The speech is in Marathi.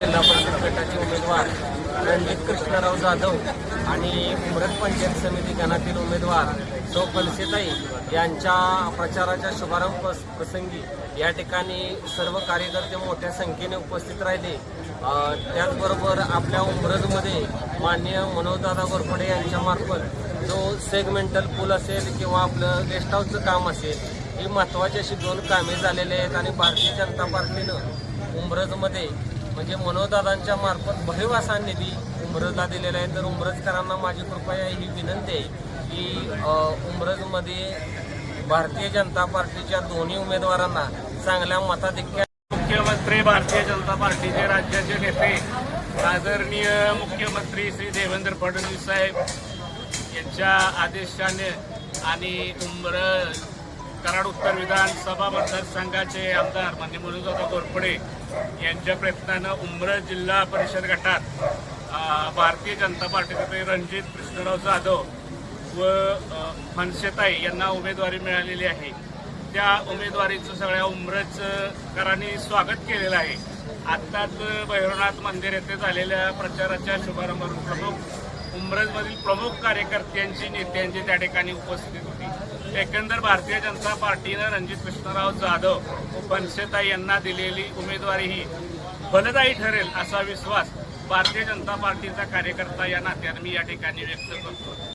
जिल्हा परिषद गटाचे उमेदवार रणजित कृष्णराव जाधव आणि उमरत पंचायत समिती गणातील उमेदवार सौ कलसेताई यांच्या प्रचाराच्या शुभारंभ प्रसंगी या ठिकाणी सर्व कार्यकर्ते मोठ्या संख्येने उपस्थित राहिले. त्याचबरोबर आपल्या उमरजमध्ये माननीय मनोजदादा गोरपडे यांच्यामार्फत जो सेगमेंटल पूल असेल किंवा आपलं गेस्ट हाऊसचं काम असेल ही महत्त्वाची अशी दोन कामे झालेली आहेत आणि भारतीय जनता पार्टीनं उमरजमध्ये म्हणजे मनोदादांच्या मार्फत भरीव असा निधी उमरजला दिलेला आहे. तर उमरजकरांना माझी कृपया ही विनंती आहे की उमरजमध्ये भारतीय जनता पार्टीच्या दोन्ही उमेदवारांना चांगल्या मताधिक्या मुख्यमंत्री भारतीय जनता पार्टीचे राज्याचे नेते आदरणीय मुख्यमंत्री श्री देवेंद्र फडणवीस साहेब यांच्या आदेशाने आणि उमरज कराड उत्तर विधानसभा मतदारसंघाचे आमदार मान्य मनोजदादा गोरपडे यांच्या प्रयत्नानं उमरज जिल्हा परिषद गटात भारतीय जनता पार्टीतर्फे रणजित कृष्णराव जाधव व अ, मनसेताई यांना उमेदवारी मिळालेली आहे. त्या उमेदवारीचं सगळ्या उमरजकरांनी स्वागत केलेलं आहे. आत्ताच भैरवनाथ मंदिर येथे झालेल्या प्रचाराच्या शुभारंभावर प्रमुख उमरजमधील प्रमुख कार्यकर्त्यांची नेत्यांची त्या ठिकाणी उपस्थित होती. एकंदर भारतीय जनता पार्टीनं रणजित कृष्णराव जाधव व बनसेताई यांना दिलेली उमेदवारी ही फलदायी ठरेल असा विश्वास भारतीय जनता पार्टीचा कार्यकर्ता या नात्याने मी या ठिकाणी व्यक्त करतो.